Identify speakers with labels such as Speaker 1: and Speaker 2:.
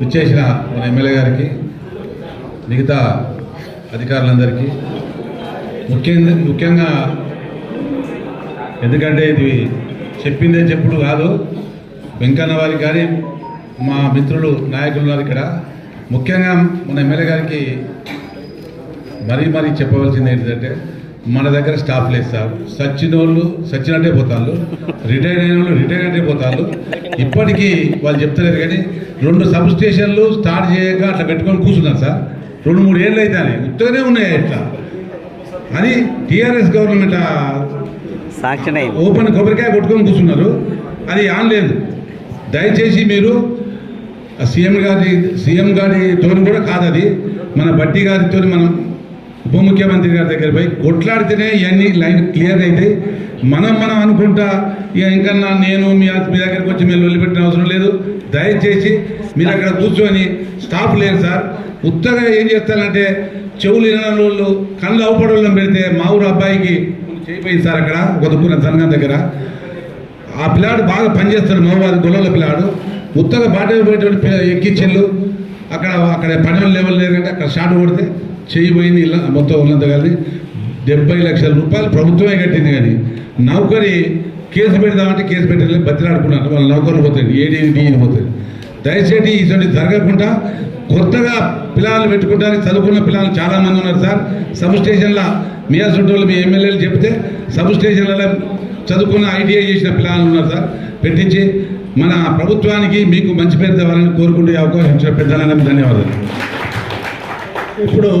Speaker 1: విచ్చేసిన మన ఎమ్మెల్యే గారికి మిగతా అధికారులందరికీ. ముఖ్యంగా ముఖ్యంగా ఎందుకంటే ఇది చెప్పిందే చెప్పుడు కాదు వెంకన్న వారికి కానీ మా మిత్రులు నాయకులు ఉన్నారు ఇక్కడ. ముఖ్యంగా మన ఎమ్మెల్యే గారికి మరీ మరీ చెప్పవలసింది ఏంటంటే మన దగ్గర స్టాఫ్ లేదు సార్. సచ్చిన వాళ్ళు సచ్చినట్టే పోతారు రిటైర్ అయిన వాళ్ళు రిటైర్ అంటే పోతారు ఇప్పటికీ వాళ్ళు చెప్తలేరు కానీ రెండు సబ్ స్టేషన్లు స్టార్ట్ చేయక అట్లా పెట్టుకొని కూర్చున్నారు సార్. రెండు మూడు ఏళ్ళు అయితే ఉత్తగానే ఉన్నాయి ఇట్లా. అని టీఆర్ఎస్ గవర్నమెంట్ ఓపెన్ కొబ్బరికాయ కొట్టుకొని కూర్చున్నారు. అది ఆన్ లేదు. దయచేసి మీరు సీఎం గారి సీఎం గారితో కూడా కాదు అది. మన బట్టి గారితో మనం ఉప ముఖ్యమంత్రి గారి దగ్గర పోయి కొట్లాడితేనే ఇవన్నీ లైన్ క్లియర్ అయితే మనం మనం అనుకుంటా ఇక ఇంకా నేను మీ మీ దగ్గరికి వచ్చి మీరు వదిలిపెట్టిన అవసరం లేదు. దయచేసి మీరు అక్కడ కూర్చొని స్టాఫ్ లేరు సార్. ఉత్తగా ఏం చేస్తారంటే చెవులు వినని వాళ్ళు కళ్ళు అవపడడం పెడితే మా ఊరు అబ్బాయికి చేయిపోయింది సార్ అక్కడ ఒక సంఘం దగ్గర. ఆ పిల్లాడు బాగా పనిచేస్తాడు మగవారి గొల్లల పిల్లాడు. ఉత్తగా బాట పోయేటువంటి పిల్ల అక్కడ అక్కడ పని లెవెల్ లేదంటే అక్కడ షాట్ కొడితే చేయబోయింది ఇలా మొత్తం ఉన్నంత కలిసి డెబ్బై లక్షల రూపాయలు ప్రభుత్వమే కట్టింది కానీ నౌకరి కేసు పెడదామంటే కేసు పెట్టలేదు బతిలాడుకున్నారు. వాళ్ళ నౌకర్లు పోతాయి. ఏడీ పోతాయి. దయచేసి ఇటువంటి జరగకుండా కొత్తగా పిల్లలు పెట్టుకుంటానికి చదువుకున్న పిల్లలు చాలామంది ఉన్నారు సార్. సబ్ స్టేషన్లో మీ అసలు మీ ఎమ్మెల్యేలు చెప్తే సబ్ స్టేషన్లలో చదువుకున్న ఐటీఐ చేసిన పిల్లలు ఉన్నారు సార్. పెట్టించి మన ప్రభుత్వానికి మీకు మంచి పేరు తేవాలని కోరుకుంటే అవకాశం ఇచ్చిన పెద్దలందరికీ ధన్యవాదాలు.
Speaker 2: ఇప్పుడు